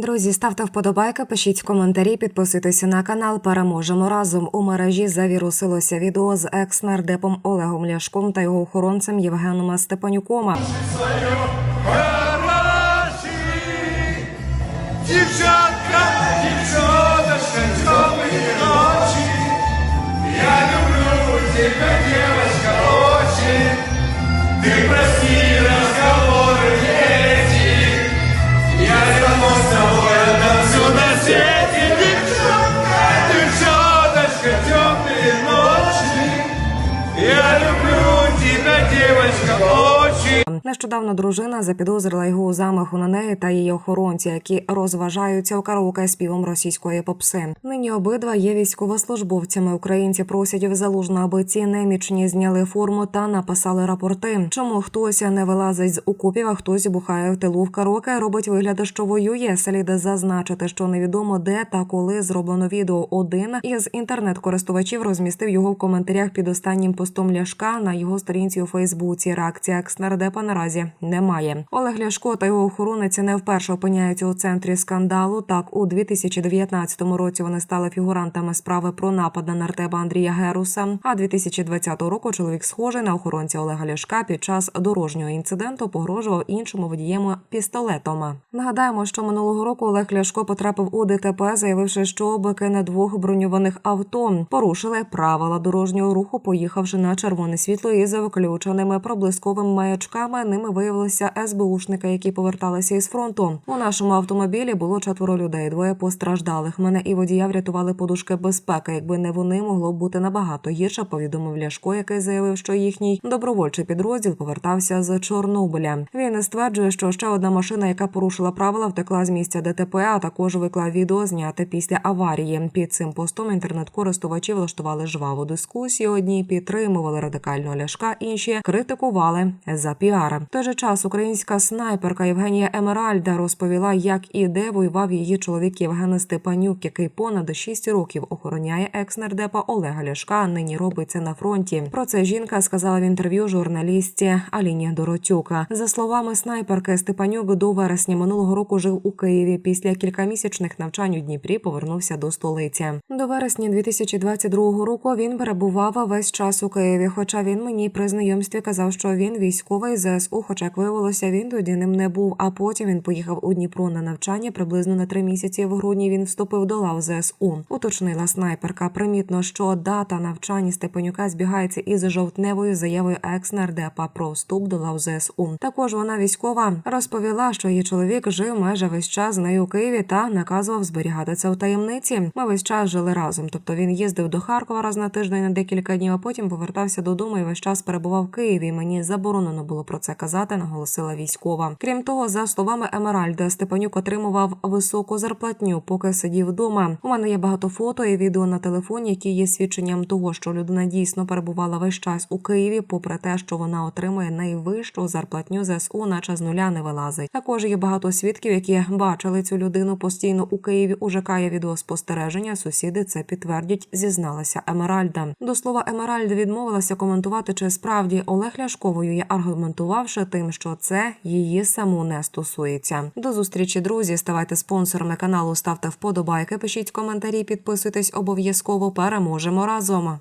Друзі, ставте вподобайки, пишіть коментарі, підписуйтеся на канал. Переможемо разом. У мережі завірусилося відео з екс-нардепом Олегом Ляшком та його охоронцем Євгеном Степанюком. Хороші Oh. Нещодавно дружина запідозрила його у замаху на неї та її охоронці, які розважаються у караоке співом російської попси. Нині обидва є військовослужбовцями. Українці просять в залужно, аби ці немічні зняли форму та написали рапорти. Чому хтось не вилазить з окопів, а хтось бухає в тилу в караоке, робить вигляд, що воює. Слід зазначити, що невідомо де та коли зроблено відео. Один із інтернет-користувачів розмістив його в коментарях під останнім постом Ляшка на його сторінці у Фейсбуці. Реакція екснардепа наразі немає. Олег Ляшко та його охоронець не вперше опиняються у центрі скандалу. Так, у 2019 році вони стали фігурантами справи про напад на нартеба Андрія Геруса. А 2020 року чоловік схожий на охоронця Олега Ляшка під час дорожнього інциденту погрожував іншому водієм пістолетом. Нагадаємо, що минулого року Олег Ляшко потрапив у ДТП, заявивши, що бики на двох броньованих авто порушили правила дорожнього руху, поїхавши на червоне світло із виключеними проблисковими маячками. Ними виявилися СБУшники, які поверталися із фронту. У нашому автомобілі було четверо людей, двоє постраждалих. Мене і водія врятували подушки безпеки. Якби не вони, могло б бути набагато гірше. Повідомив Ляшко, який заявив, що їхній добровольчий підрозділ повертався з Чорнобиля. Він стверджує, що ще одна машина, яка порушила правила, втекла з місця ДТП, а також виклав відео зняте після аварії. Під цим постом інтернет-користувачі влаштували жваву дискусію. Одні підтримували радикального ляшка, інші критикували за піар. В той же час українська снайперка Євгенія Емеральда розповіла, як і де воював її чоловік Євген Степанюк, який понад 6 років охороняє екс-нардепа Олега Ляшка. Нині робиться на фронті. Про це жінка сказала в інтерв'ю журналістці Аліні Доротюка. За словами снайперки, Степанюк до вересня минулого року жив у Києві. Після кількамісячних навчань у Дніпрі повернувся до столиці. До вересня 2022 року він перебував весь час у Києві. Хоча він мені при знайомстві казав, що він військовий ЗСУ. Хоча як виявилося, він тоді ним не був. А потім він поїхав у Дніпро на навчання. Приблизно на три місяці в грудні він вступив до лав ЗСУ. Уточнила снайперка. Примітно, що дата навчання Степанюка збігається із жовтневою заявою екс-нардепа про вступ до лав ЗСУ. Також вона військова розповіла, що її чоловік жив майже весь час з нею у Києві та наказував зберігати це у таємниці. Ми весь час жили разом. Тобто він їздив до Харкова раз на тиждень на декілька днів, а потім повертався додому і весь час перебував в Києві. Мені заборонено було про це казати, наголосила військова. Крім того, за словами Емеральда, Степанюк отримував високу зарплатню, поки сидів вдома. У мене є багато фото і відео на телефоні, які є свідченням того, що людина дійсно перебувала весь час у Києві, попри те, що вона отримує найвищу зарплатню ЗСУ, наче з нуля не вилазить. Також є багато свідків, які бачили цю людину постійно у Києві. У ЖК є відеоспостереження. Сусіди це підтвердять, зізналася Емеральда. До слова, Емеральда відмовилася коментувати, чи справді Олег Ляшко воює, аргументувавши тим, що це її саму не стосується. До зустрічі, друзі. Ставайте спонсорами каналу, ставте вподобайки, пишіть коментарі, підписуйтесь обов'язково. Переможемо разом.